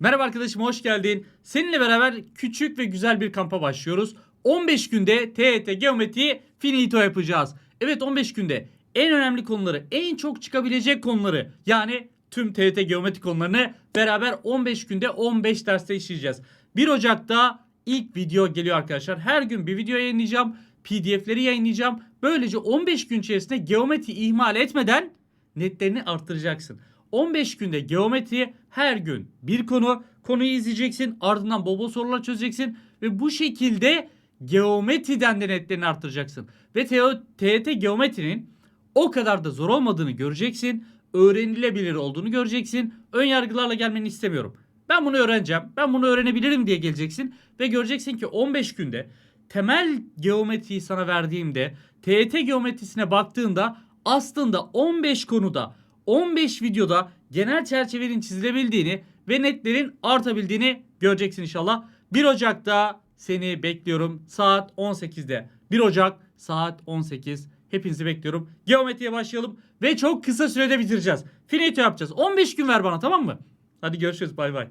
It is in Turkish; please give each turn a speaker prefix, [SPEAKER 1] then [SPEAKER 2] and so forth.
[SPEAKER 1] Merhaba arkadaşım hoş geldin. Seninle beraber küçük ve güzel bir kampa başlıyoruz. 15 günde TET geometriyi finito yapacağız. Evet 15 günde en önemli konuları, en çok çıkabilecek konuları yani tüm TET geometri konularını beraber 15 günde 15 derste işleyeceğiz. 1 Ocak'ta ilk video geliyor arkadaşlar. Her gün bir video yayınlayacağım. PDF'leri yayınlayacağım. Böylece 15 gün içerisinde geometri ihmal etmeden netlerini arttıracaksın. 15 günde geometri her gün bir konu. Konuyu izleyeceksin. Ardından bol bol sorular çözeceksin. Ve bu şekilde geometriden de netlerini arttıracaksın. Ve TET geometrinin o kadar da zor olmadığını göreceksin. Öğrenilebilir olduğunu göreceksin. Ön yargılarla gelmeni istemiyorum. Ben bunu öğreneceğim. Ben bunu öğrenebilirim diye geleceksin. Ve göreceksin ki 15 günde temel geometriyi sana verdiğimde TET geometrisine baktığında aslında 15 konuda 15 videoda genel çerçevenin çizilebildiğini ve netlerin artabildiğini göreceksin inşallah. 1 Ocak'ta seni bekliyorum saat 18'de. 1 Ocak saat 18. Hepinizi bekliyorum. Geometriye başlayalım ve çok kısa sürede bitireceğiz. Finito yapacağız. 15 gün ver bana tamam mı? Hadi görüşürüz bay bay.